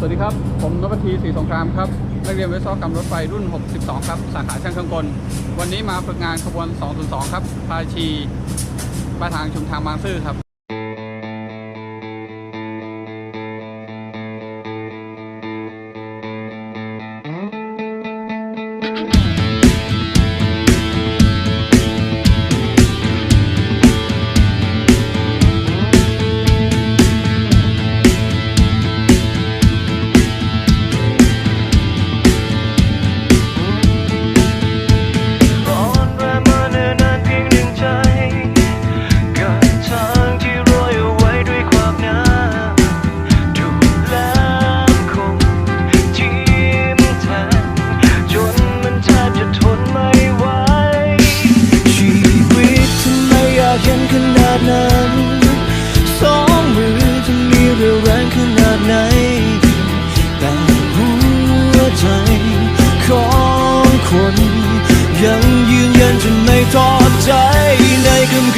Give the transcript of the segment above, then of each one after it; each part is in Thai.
สวัสดีครับ ผมนพทีศรีสงครามครับ นักเรียนวิศวกรรมรถไฟรุ่น 62 ครับ สาขาช่างเครื่องกล วันนี้มาฝึกงานขบวน 202 ครับ พาชีปลาทางชุมทางบางซื่อครับ คน ยังยืนยันจะไม่ทอดใจในคำ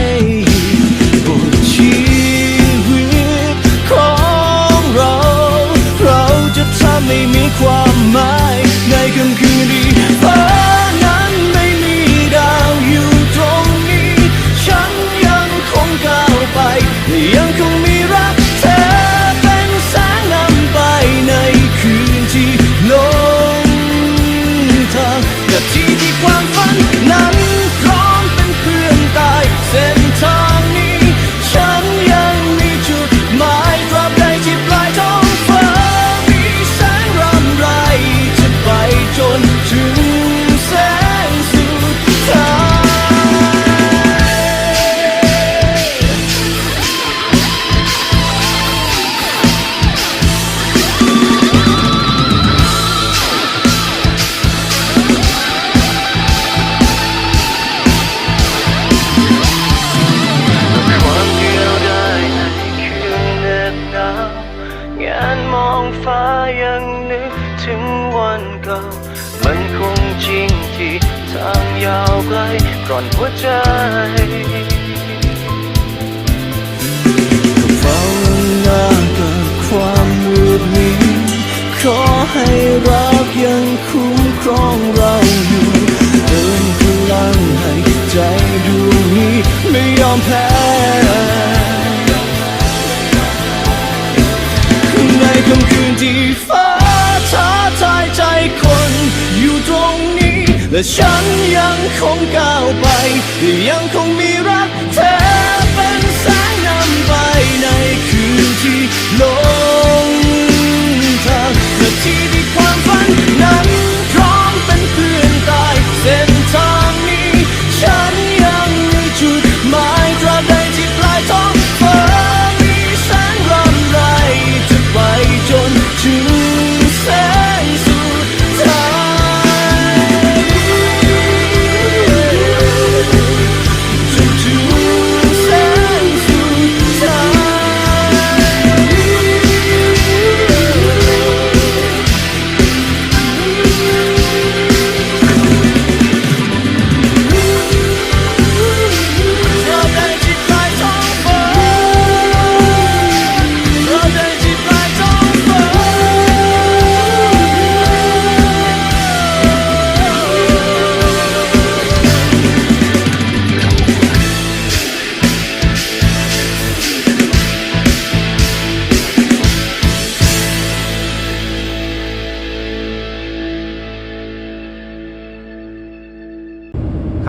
ถึงวันเก่า มันคงจริงที่ทางยาวไกลกร่อนหัวใจเฝ้าหน้ากับความมืดมิดขอให้รักยังคุ้มครองเรา และฉันยังคงก้าวไป ยังคงมี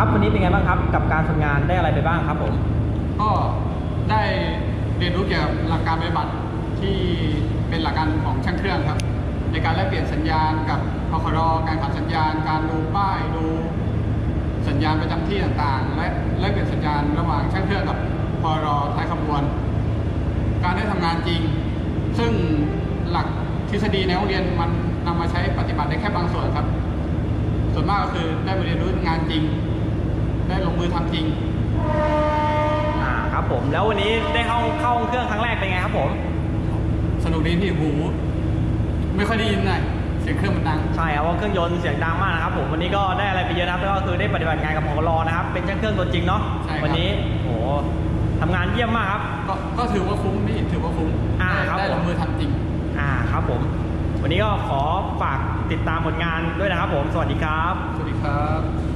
ครับวันนี้เป็นไงบ้างครับ กับการฝึกงานได้อะไรไปบ้างครับผม ก็ได้เรียนรู้เกี่ยวกับหลักการปฏิบัติที่เป็นหลักการของช่างเครื่องครับ ในการแลกเปลี่ยนสัญญาณกับพครการขับสัญญาณ การดูป้ายดูสัญญาณประจำที่ต่างๆ และแลกเปลี่ยนสัญญาณระหว่างช่างเครื่องกับพรท้ายขบวน การได้ทำงานจริง ซึ่งหลักทฤษฎีในโรงเรียนมันนำมาใช้ปฏิบัติได้แค่บางส่วนครับ ส่วนมากก็คือได้มาเรียนรู้งานจริง ได้ลงมือทำจริง อ่าครับผม แล้ววันนี้ได้เข้าเข้าห้องเครื่องครั้งแรกเป็นไงครับผม สนุกดีที่หู ไม่ค่อยได้ยินหน่อยเสียงเครื่องมันดัง ใช่ครับว่าเครื่องยนต์เสียงดังมากนะครับผมวันนี้ก็ได้อะไรไปเยอะนะครับแล้วก็คือได้ปฏิบัติงานกับพกรนะครับ เป็นช่างเครื่องตัวจริงเนาะใช่ครับ วันี้โหทำงานเยี่ยมมากครับ ก็ก็ถือว่าคุ้มนี่ถือว่าคุ้มอ่าครับ ได้ผมลงมือทำจริง อ่าครับผม วันนี้ก็ขอฝากติดตามผลงานด้วยนะครับผม สวัสดีครับ สวัสดีครับ